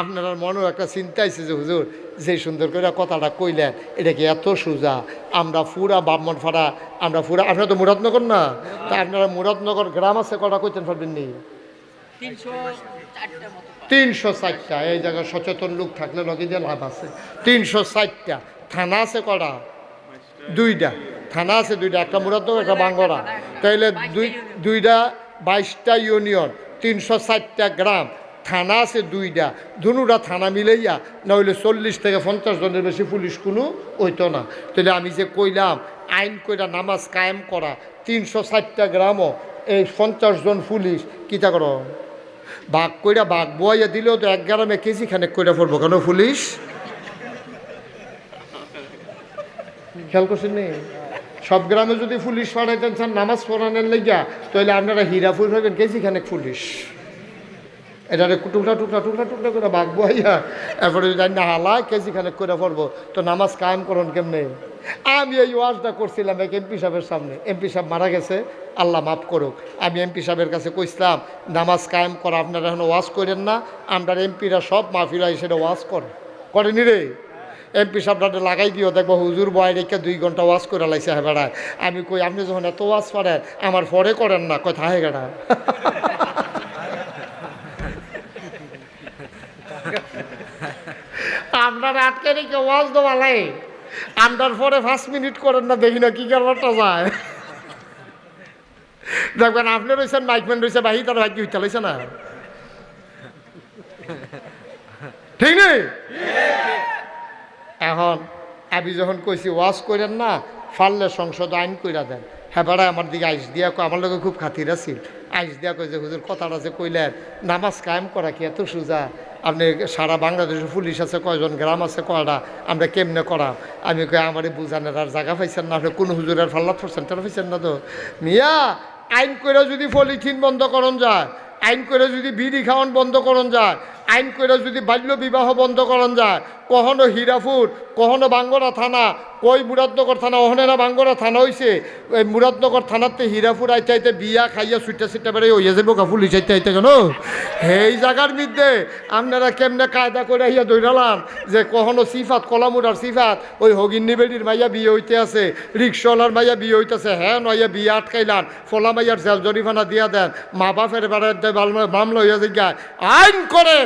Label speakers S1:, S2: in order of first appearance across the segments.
S1: আপনার মনেও একটা চিন্তা আছে যে, হুজুর, যে সুন্দর করে কথাটা কইলেন, এটা কি এত সোজা? আমরা ফুরা বামন ফাড়া, আমরা ফুরা, আপনারা তো মুরাদনগর না? তা আপনারা মুরাদনগর গ্রাম আছে কটা কইতেন পারবেন নি?
S2: তিনশো
S1: ষাটটা এই জায়গায় সচেতন লোক থাকলে লগে দিয়ে লাভ আছে। তিনশো ষাটটা থানা আছে কটা দুইটা, থানা আছে দুইটা, একটা মুরাদনগর, একটা বাঙ্গরা। তাইলে দুই, দুইটা বাইশটা ইউনিয়ন, তিনশো ষাটটা গ্রাম থানা আছে দুইটা। দুনুটা থানা মিলাইয়া না হইলে চল্লিশ থেকে পঞ্চাশ জনের বেশি পুলিশ কোনো হইতো না। তাহলে আমি যে কইলাম, আইন কইরা নামাজ কায়েম করা, তিনশো ষাটটা গ্রামও এই পঞ্চাশ জন পুলিশ কিতা করো? বাঘ কইরা বাঘ বইয়া দিলেও তো এক গ্রামে কেজি খানেক কইরা পড়ব কেন পুলিশ? খেয়াল করছেন নি? সব গ্রামে যদি পুলিশ পাঠাইতেন চান নামাজ পড়ানোর লেগা তাহলে আপনারা হীরা ফুল হইবেন কেজি খানেক পুলিশ। এটারে টুকরা টুকরা টুকরা টুকরা করে বাঘ বইয়া এরপরে যদি না হালা কেজি খানেক করে পড়ব তো নামাজ কায়েম করুন কেমনে? আমি এই ওয়াজটা করছিলাম এক এমপি সাহেবের সামনে। এমপি সাহেব মারা গেছে, আল্লাহ মাফ করুক। আমি এমপি সাহেবের কাছে কইসলাম নামাজ কায়েম করা আপনারা এখন ওয়াজ করেন না আমরা এমপিরা সব মাফিরা সেটা ওয়াজ করে। করেনি রে। এমপি সাহেবটা লাগাই দিও দেখব হুজুর বয় রেখে দুই ঘণ্টা ওয়াজ করে লাইছে হ্যাঁ আমি কই, আপনি যখন এত ওয়াজ পারেন আমার পরে করেন না? কথা হয়ে গেড়া আপনার আটকে রেখে ওয়াজ দেওয়ালাই আন্ডার পরে পাঁচ মিনিট করেন না, দেখি না কি কারবারটা যায়। দেখবেন আপনি রয়েছেন মাইকম্যান রয়েছে বাহি তার ভাগ্য হইতে লাইছে না। ঠিক নেই? এখন আমি যখন কইছি ওয়াজ করেন না, ফাললে সংসদ আইন কইরা দেন। হ্যাঁ আমার দিকে আইস দিয়া আমার লোকে খুব খাতির আছিল। আইস দিয়া কই যে হুজুর কথাটা যে কইলেন, নামাজ কায়েম করা কি এত সোজা? আপনি সারা বাংলাদেশে পুলিশ আছে, কয়জন গ্রাম আছে, কয়টা, আমরা কেমনে করা আমি কই, আমার বুঝানোর আর জায়গা পাইছেন না, আপনি কোন হুজুরের ফাল্লা তারা পাইছেন না তো? মিয়া, আইন করে যদি পলিথিন বন্ধ করন যায়, আইন করে যদি বিড়ি খাওয়ান বন্ধ করন যায় আইন করে যদি বাল্য বিবাহ বন্ধ করন যায়, কখনো হীরাপুর, কখনো বাঙ্গরা থানা, কই মুরাদনগর থানা ওখানে না বাঙ্গরা থানা হইছে ওই মুরাদনগর থানাতে হীরাপুর আইতে আইতে বিয়া খাইয়া সুইটা সুইটা বেড়ে হইয়া যাব কাপুর লিচাইতে আইতে কেন? এই জায়গার মধ্যে আপনারা কেমনে কায়দা করে আইয়া দৌড়ালাম যে কখনো সিফাত, কলামুরার সিফাত, ওই হগিন্নি বেডির মাইয়া বিয়ে হইতে আছে রিক্সাওয়ালার মাইয়া বিয়ে হইতেছে হ্যাঁ নইয়া বিয়ে আটকাইলান ফলা মাইয়ার জেল জরিমানা দিয়া দেন, মা বাপের বেড়ার মামলা হইয়া যায় আইন করে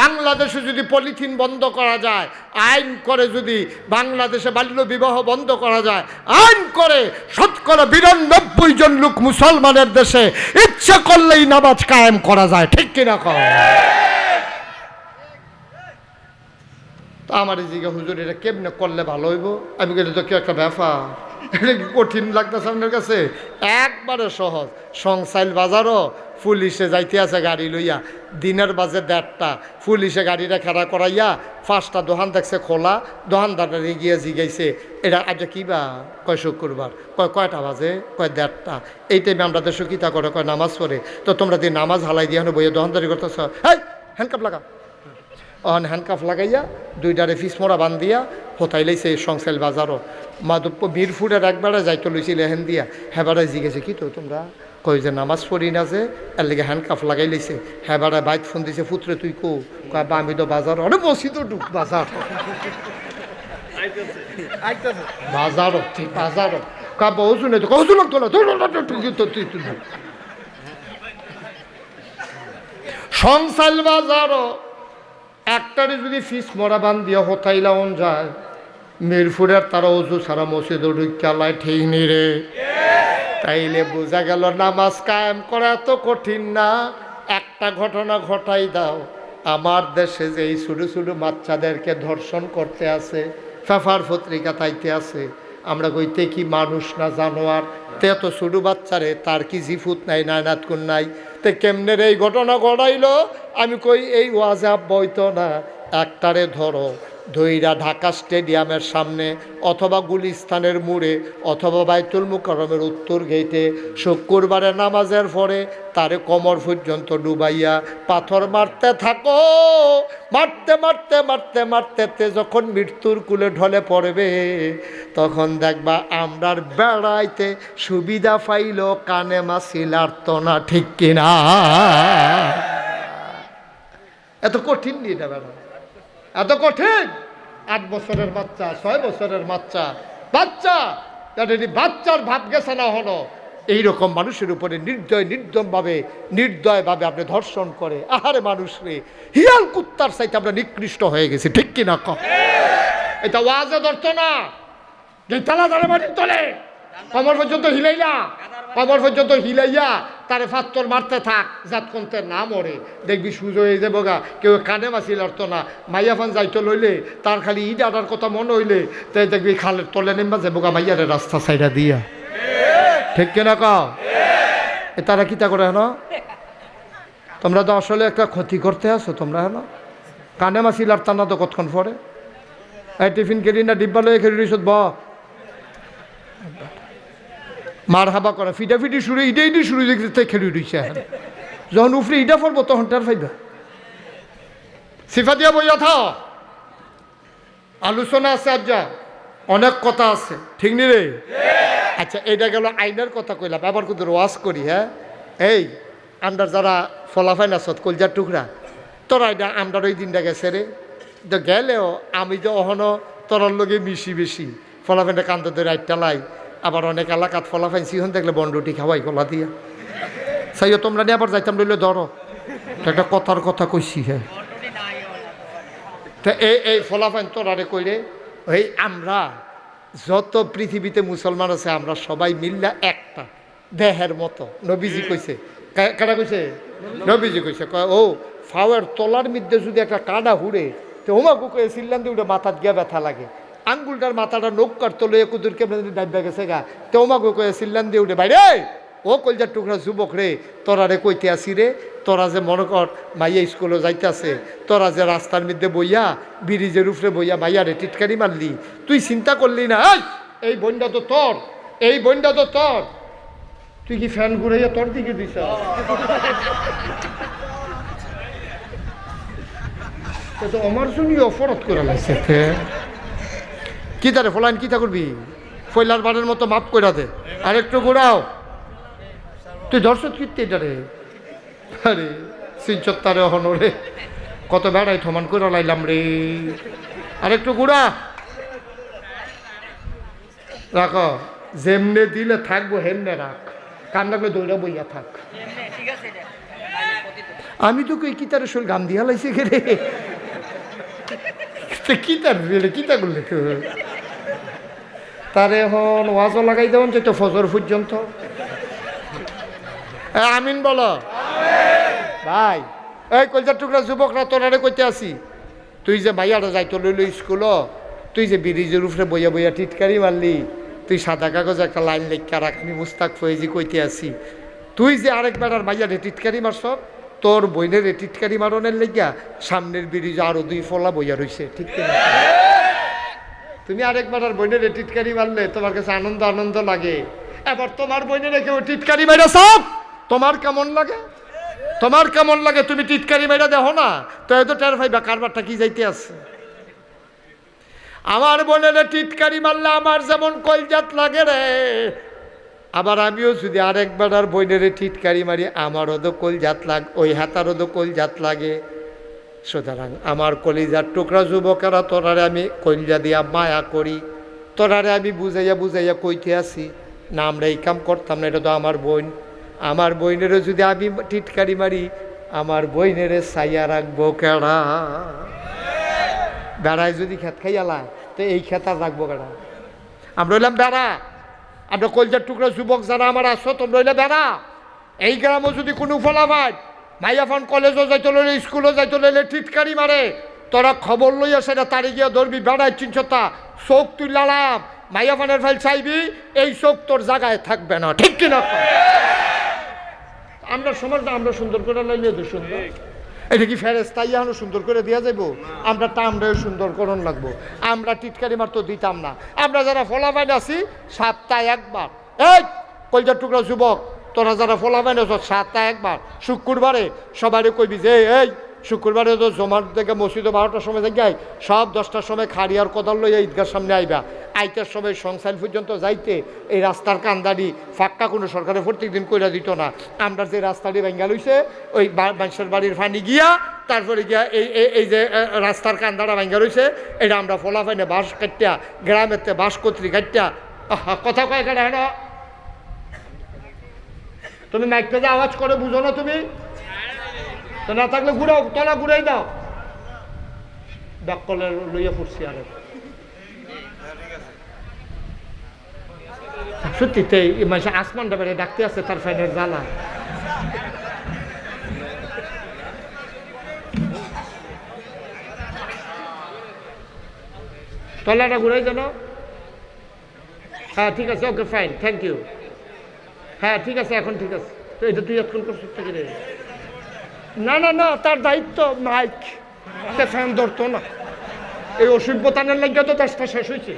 S1: বাংলাদেশে যদি পলিথিন বন্ধ করা যায়, আইন করে যদি বাংলাদেশে বাল্য বিবাহ বন্ধ করা যায়, আইন করে শতকরা বিরানব্বই জন লোক মুসলমানের দেশে ইচ্ছে করলেই নামাজ কায়েম করা যায়, ঠিক কিনা কর তো আমার এই জিগা হুজুর, এটা কেমনে করলে ভালো হইব? আমি গেলে তো কি একটা ব্যাপার? কঠিন লাগতেছে আপনার কাছে? একবারে সহজ। সংসাইল বাজারও পুলিশে যাইতে আছে গাড়ি লইয়া। দিনের বাজে দেড়টা, পুলিশে গাড়িটা খাড়া করাইয়া পাঁচটা দোকান দেখছে খোলা দোকানদারটা গিয়ে জিগাইছে। এটা আজ কি বা কয় শুক্রবার? কয় কয়টা বাজে? কয় দেড়টা? এই টাইমে আমরা দেশে কিতা করে কয় নামাজ পড়ে। তো তোমরা দিয়ে নামাজ হালাই দিয়ে বইয়ে দোকানদারি করতেছ? হ্যাঁ হ্যান্ডকাপ লাগা অহন হ্যান্ডকাফ লাগাইয়া দুইটারে ফিসমোড়া বান্ধিয়া হোতাই লাইছে সংসাইল বাজারও। মাধব্য মিরফুরের একবারে যাইতে লইছিল হেন দিয়া হেবারে জিগেছে কি তো তোমরা কই যে, নামাজ পড়ি না যে এর লেগে হ্যান্ডকাফ লাগাই লাইছে হেবারে বাইক ফোন দিছে পুত্রে তুই কো? কয় আমি তো বাজার অরে বসি তো ঢুক বাজার বাজারও ঠিক বাজারও কা শুনে তো কৌশল তোলা সংসাইল বাজারও একটারে যদি ফিস মরা বান দিয়া যায় মিরপুরের তারা অজু সারা মসজিদ ঢুকালায় ঠিক নি রে। তাইলে বোঝা গেল নামাজ কায়েম করা এত কঠিন না। একটা ঘটনা ঘটাই দাও। আমার দেশে যে এই ছোটো ছোটো বাচ্চাদেরকে ধর্ষণ করতে আছে, ফেফার পত্রিকা তাইতে আছে, আমরা কইতে কি মানুষ না জানোয়ার? তে এত ছোটো বাচ্চারে তার কি জিফুত নাই, নায়নাত কোন নাই? তে কেমনে এই ঘটনা ঘটাইলো? আমি কই এই ওয়াজে বইতো না, একটারে ধরো। ধইরা ঢাকা স্টেডিয়ামের সামনে অথবা গুলিস্তানের মোড়ে অথবা বাইতুল মুকরমের উত্তর গেটে শুক্রবারে নামাজের পরে তারে কমর পর্যন্ত ডুবাইয়া পাথর মারতে থাকো। মারতে মারতে মারতে মারতে তে যখন মৃত্যুর কুলে ঢলে পড়বে, তখন দেখবা আমরার বেড়াইতে সুবিধা পাইল কানে মাসিল, আর তো না ঠিক কিনা। এত কঠিন এটা বেড়া এত কঠিন? আট বছরের বাচ্চা, ছয় বছরের বাচ্চা। বাচ্চা! বাচ্চার ভাব গেছে না হলো, এইরকম মানুষের উপরে নির্দয়, নির্দমভাবে, নির্দয়ভাবে আপনি ধর্ষণ করে, আহারে মানুষ রে, হিয়াল কুত্তার সাইতে আমরা নিকৃষ্ট হয়ে গেছি, ঠিক কিনা ক এটা ওয়াজে ধরতো না। যে তালা তারা মাটির তলে। কমর পর্যন্ত হিলাইলা। কমর পর্যন্ত হিলাইয়া তারে ফাত্তর মারতে থাক, জাত কন্তে না মরে। দেখবি সুযোগ হয়ে যাব গা। কেউ কানে মাসিল অর্থ না। মাইয়া ফান যাইতে লইলে, তার খালি ঈদ আনার কথা মনে হইলে তাই দেখবি খালের তলে নেমবা যাব গা মাইয়ারে রাস্তা সাইডা দিয়া। ঠিক কিনা ক এ তারা কিতা করে হেন? তোমরা তো আসলে একটা ক্ষতি করতে আসো তোমরা হেন? কানে মাসিল আর টানা তো কতক্ষণ পরে? এই টিফিন কেড়ি না ডিব্বা লয়ে খেলি রইছত ব মার হাবা করে ফিটা ফিটি শুরু ইডে ইডে শুরু, দেখতে তাই খেলি এখন। যখন উফরে ইটা পড়ব, তখন তার ফাইবা সিফা দিয়া বইয়া থাও। আলোচনা আছে আজ যা, অনেক কথা আছে। ঠিক নি রে? আচ্ছা এটা গেল আইনের কথা কইলাম, আবার কিন্তু ওয়াজ করি হ্যাঁ? এই আমরা যারা ফলাফাইন আসত কলজার টুকরা, তোরা এটা আমরা ওই দিনটা গেছে রে। তো গেলেও আমি তো অহনো তোরার লগে মিশি বেশি। ফলাফাইনটা কান্দ ধরে আইটা লাই আবার অনেক এলাকাত ফলাফাইন সিহন দেখলে বন্ডটি খাওয়াই কলা দিয়া। সাইও তোমরা নিয়ে আবার যাইতাম রইলে ধরো। একটা কথার কথা কইছি হ্যাঁ। তো এই এই ফলাফাইন তোরারে কইরে ওই আমরা যত পৃথিবীতে মুসলমান আছে, আমরা সবাই মিল্লা একটা দেহের মতো। নবীজি কইছে। কা- কারা কইছে? নবীজি কইছে। ও, ফাওয়ার তলার মধ্যে যদি একটা কাটা হুড়ে, তো ওমাকু কয়ে সিল্লান দিয়ে উঠে মাথাত গিয়া ব্যথা লাগে। আঙ্গুলটার মাথাটা নৌকার তলে কুদুর কেমন ডাইবা গেছে গা, তো ওমাকু কয়ে সিল্লান দিয়ে উঠে বাইরে ও কলজার টুকরা যুবক রে, তোরা রে কইতে আসি রে, তোরা যে মনে কর মাইয়া স্কুলে যাইতেছে, তোরা যে রাস্তার মধ্যে বইয়া, ব্রিজের উপরে বইয়া মাইয়া রে টিটকারি মারলি, তুই চিন্তা করলি না, এই এই বন্যা তো তোর, এই বন্যা তো তোর, তুই কি ফ্যান ঘুরাইয়া তোর দিকে দিস তো আমার জন্য অপরাধ করে লাগছে কি তারে ফলাইন, কি তা করবি? ফয়লার বারের মতো মাপ করে দে। আর একটু ঘোরাও। তুই দর্শক কীর্তি এটা রে? আরে, সিনচত্তারে হনরে কত বেড়াই থমান করে লাইলাম রে। আর একটু গুড়া রাখো, যেমনে দিলে থাকব, হেমনে রাখ। কান লাগলে দৌড়া বইয়া থাক। আমি তো কই কিতারে শোল গাম দিয়া লাইছে কে রে? কিতার কিতা করলে তো তারে এখন ওয়াজও লাগাই দেবেন যে তো ফজর পর্যন্ত। আমিন বলো। ভাই, এই কলজার টুকরা যুবকরা তোরারে কইতে আসি। তুই যে মাইয়াটা যাইতো লইল স্কুল, তুই যে ব্রিজের উপরে বইয়া বইয়া টিটকারি মারলি, তুই সাদা কাগজ একটা লাইন লেখা রাখ, আমি মুস্তাক ফয়েজি কইতে আসি। তুই যে আরেক বেড়ার মাইয়া রে টিটকারি মারছ, তোর বইনের টিটকারি মারনের লেগিয়া সামনের ব্রিজে আরও দুই ফলা বইয়া রইছে, ঠিক কিনা? তুমি আরেক বেড়ার বইনের টিটকারি মারলে তোমার কাছে আনন্দ আনন্দ লাগে। এবার তোমার বইনের কেউ টিটকারি মাইরা সব? তোমার কেমন লাগে? তোমার কেমন লাগে? তুমি টিটকারি মেরা দেখো না? তো এত টের ভাইবা কারবারটা কি যাইতে আছে? আমার বোনের টিটকারি মারলে আমার যেমন কলজাত লাগে রে। আবার আমিও যদি আরেকবার আর বইনের টিটকারি মারি, আমারও তো কলজাত লাগ, ওই হাতারও তো কলজাত লাগে। সুতরাং আমার কলিজার টুকরা যুবকেরা, তোরারে আমি কলজা দিয়া মায়া করি, তোরারে আমি বুঝাইয়া বুঝাইয়া কইতে আসি, না, আমরা এই কাম করতাম না, এটা তো আমার বোন। আমার বইনেরও যদি আমি টিটকারি মারি, আমার বইনেরে সাইয়া রাখব কেডা? বেড়ায় যদি খেত খাইয়ালায় তো এই খেত আর রাখব কেডা? আমরা হইলাম বেড়া। আমরা কলজার টুকরা যুবক যারা আমার আসো তোমরা হইলে বেড়া। এই গ্রামও যদি কোনো ফলাফায় মাইয়াফান কলেজও যাইতে লইলে, স্কুলও যাইতে লইলে টিটকারি মারে। তোরা খবর লইয়া সেটা তারি গিয়া ধরবি, বেড়ায় চিনছতা চোখ তুই লালাম। মাইয়াফানের ফাইল চাইবি, এই চোখ তোর জায়গায় থাকবে না, ঠিক কিনা? আমরা সমাজটা আমরা সুন্দর করে লাইলে তো সুন্দর। এটা কি ফেরেস তাই এখনও সুন্দর করে দেওয়া যাব আমরা টামরাও সুন্দর করণ লাগবো। আমরা টিটকারি মার তো দিতাম না। আমরা যারা ফলাফাইন আছি, সপ্তাহে একবার। এই, কলজার টুকরা যুবক তোরা যারা ফলাফাইন আছ সপ্তাহে একবার। শুক্রবারে সবাই কইবি যে, এই, শুক্রবারে তো জমার থেকে মসজিদে বারোটার সময় যাই সব দশটার সময় খাড়িয়ার কোদাল লইয়া ঈদগার সামনে আইবা। আইতার সময় সংসাইল পর্যন্ত যাইতে এই রাস্তার কান্দারি ফাঁকা কোনো সরকারে প্রত্যেক দিন কইরা দিত না। আমরা যে রাস্তাটি ভেঙ্গা লইছে, ওই মানুষের বাড়ির ফানি গিয়া, তারপরে গিয়া এই, এই- যে রাস্তার কান্দাটা ভেঙ্গা রয়েছে এটা আমরা ফোলা ফাইনে বাঁশ কাটিয়া গ্রামেতে বাঁশ কত্রি কাটিয়া কথা কয় হেন? তুমি মাইকটা যে আওয়াজ করে বুঝো না তুমি? তো না থাকলে ঘুরাও, তলা ঘুরাই দাও। ডাক কলে লইয়া পড়ছি আরে। সত্যি মানুষ আসমানটা বেড়ে ডাকতে আছে তার ফ্যানের জ্বালা। তলাটা ঘুরাই যেন হ্যাঁ ঠিক আছে, ওকে ফাইন থ্যাংক ইউ হ্যাঁ ঠিক আছে, এখন ঠিক আছে। তো এটা তুই এখন করছিস থেকে রে? না না না, তার দায়িত্ব মাইক। তে ফ্যান ধরতো না। এই অসুখ বোতানের লাগিয়ে তো দেশটা শেষ হয়েছে।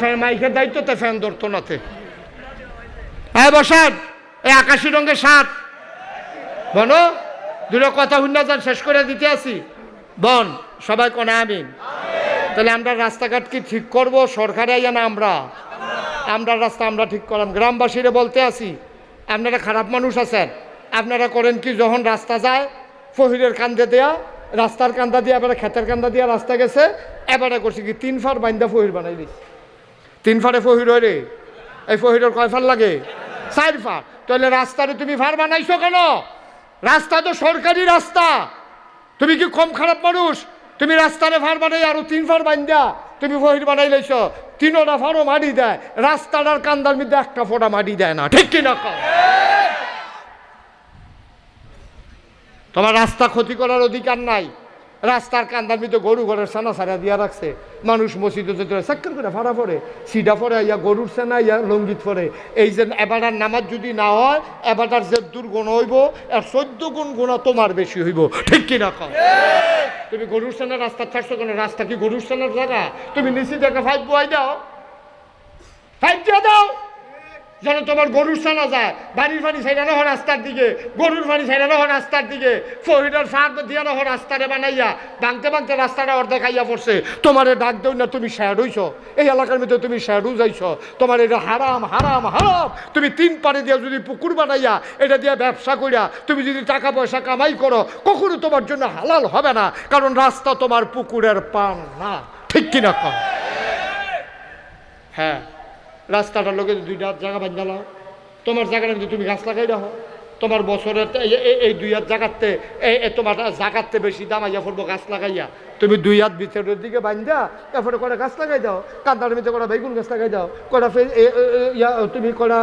S1: ফ্যান মাইকের দায়িত্ব, তে ফ্যান ধরতো না তে। হ্যাঁ বসান। এই আকাশি রঙের সাত বনো, দুটো কথা হুন্না যান, শেষ করে দিতে আসি। বন সবাই কোনা আমিন তাহলে আমরা রাস্তাঘাট কি ঠিক করব? সরকারে না আমরা? আমরা রাস্তা আমরা ঠিক করলাম। গ্রামবাসীরা বলতে আসি আপনারা খারাপ মানুষ আছেন, আপনারা করেন কি? যখন রাস্তা যায়, ফহিরের কান্দে দেয়া, রাস্তার কান্দা দিয়ে, এবারে ক্ষেতের কান্দা দিয়া রাস্তা গেছে, এবারে করছি কি? তিন ফার বাইন্দা ফহির বানাই দিছি। তিন ফারে ফহির হয় রে এই ফহিরের কয় ফার লাগে? চার ফার তাহলে রাস্তারে তুমি ফার বানাইছো কেন? রাস্তা তো সরকারি রাস্তা। তুমি কি কম খারাপ মানুষ? তুমি রাস্তারে ফার বানাই আরও তিন ফার বান্ধা তুমি বহির বানাই লাইছ তিনোটা ফারও মাটি দেয়, রাস্তাটার কান্দার মধ্যে একটা ফোটা মাটি দেয় না, ঠিক কিনা? তোমার রাস্তা ক্ষতি করার অধিকার নাই রাস্তার কান্দার মধ্যে গরু ঘরের সানা সারা দিয়া রাখছে। মানুষ মসজিদে যেতে চাক্কর করে ভাড়া পড়ে সিডা পরে ইয়া গরুর সেনা ইয়া লঙ্গিত পরে এই যে এবারটার নামাজ যদি না হয় এবারটার যে দুর্গুণ হইব আর চোদ্দ গুণ গুণা তোমার বেশি হইব। ঠিক কিনা কম তুমি গরুর সেনা রাস্তা ছাড়ছো কেন? রাস্তা কি গরুর সেনার জায়গা? তুমি নিচে দেখে ফাইভ বয় দাও। ফাইভ দিয়ে দাও। যেন তোমার গরুর সানা যায়, বাড়ির পানি সাইডানো হয় রাস্তার দিকে, গরুর পানি সাইডানো হয় রাস্তার দিকে ফহিদার ফাঁক দিয়া হয় রাস্তারে বানাইয়া ভাঙতে ভাঙতে রাস্তাটা অর্ধেক আইয়া পড়ছে। তোমার ডাক দেও না, তুমি শ্যাড হইছ। এই এলাকার মধ্যে তুমি শ্যাডু যাইছ তোমার এটা হারাম হারাম হারাম। তুমি তিন পারে দিয়া যদি পুকুর বানাইয়া, এটা দিয়া ব্যবসা করিয়া তুমি যদি টাকা পয়সা কামাই করো, কখনো তোমার জন্য হালাল হবে না, কারণ রাস্তা তোমার পুকুরের পান না। ঠিক কিনা কর হ্যাঁ। রাস্তাটার লোকে দুই হাত জায়গা বান্ধালাও তোমার জায়গাটা কিন্তু তুমি গাছ লাগাই রাখো তোমার বছরের এই- দুই হাত জাগাতে এই তোমার জাগাতে বেশি দাম আইয়া পড়ব গাছ লাগাইয়া। তুমি দুই হাত ভিতরের দিকে বান্ধা তারপরে কটা গাছ লাগাই দাও? কান্দার ভিতরে কটা বেগুন গাছ লাগাই দাও? কটা ইয়া তুমি কটা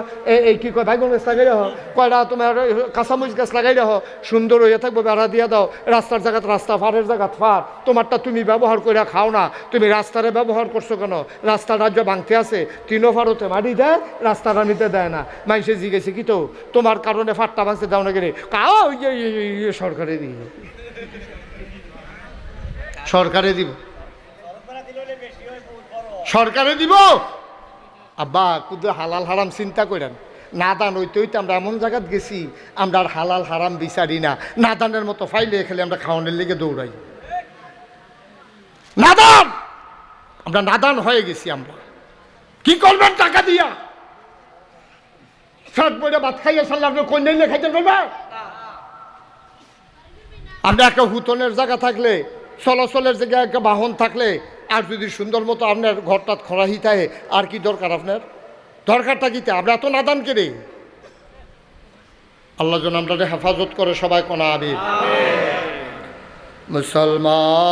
S1: এই কি কয় বেগুন গাছ লাগাই রাখো কয়টা তোমার কাঁচামরিচ গাছ লাগাই রাখো সুন্দর হয়ে থাকব বেড়া দিয়ে দাও। রাস্তার জায়গাত রাস্তা ফারের জায়গাত ফার তোমারটা তুমি ব্যবহার করে খাও না। তুমি রাস্তারে ব্যবহার করছ কেন? রাস্তা রাজ্য ভাঙতে আছে। তিনো ফারতে মাটি দেয় রাস্তাটা নিতে দেয় না। মানুষে জিজ্ঞেসে কি তো? তোমার কারণে ফাটটা ভাঙতে দাও না কাও ইয়ে, ইয়ে, ইয়ে, ইয়ে, সরকারে দিব সরকারে দিব। সরকারে দিব? আব্বা, কুদু হালাল হারাম চিন্তা করেন নাদান ওই হইতে আমরা এমন জায়গাত গেছি, আমরা আর হালাল হারাম বিচারি না। নাদানের মতো ফাইলে খেলে আমরা খাওয়ানোর লেগে দৌড়াই। নাদান! আমরা নাদান হয়ে গেছি আমরা। কি করবেন টাকা দিয়া? শার্ট বইটা ভাত খাইয়া সারলে আপনি নিয়ে খাইতে পারবেন? আপনার একটা হুতনের জায়গা থাকলে চলাচলের জায়গায় একটা বাহন থাকলে আর যদি সুন্দর মতো আপনার ঘরটা খরাহি থাকে আর কি দরকার আপনার? দরকারটা কি তা? আমরা এত নাদান কেড়ে। আল্লাহ যেন আমরা হেফাজত করে সবাই কোনা আবির মুসলমান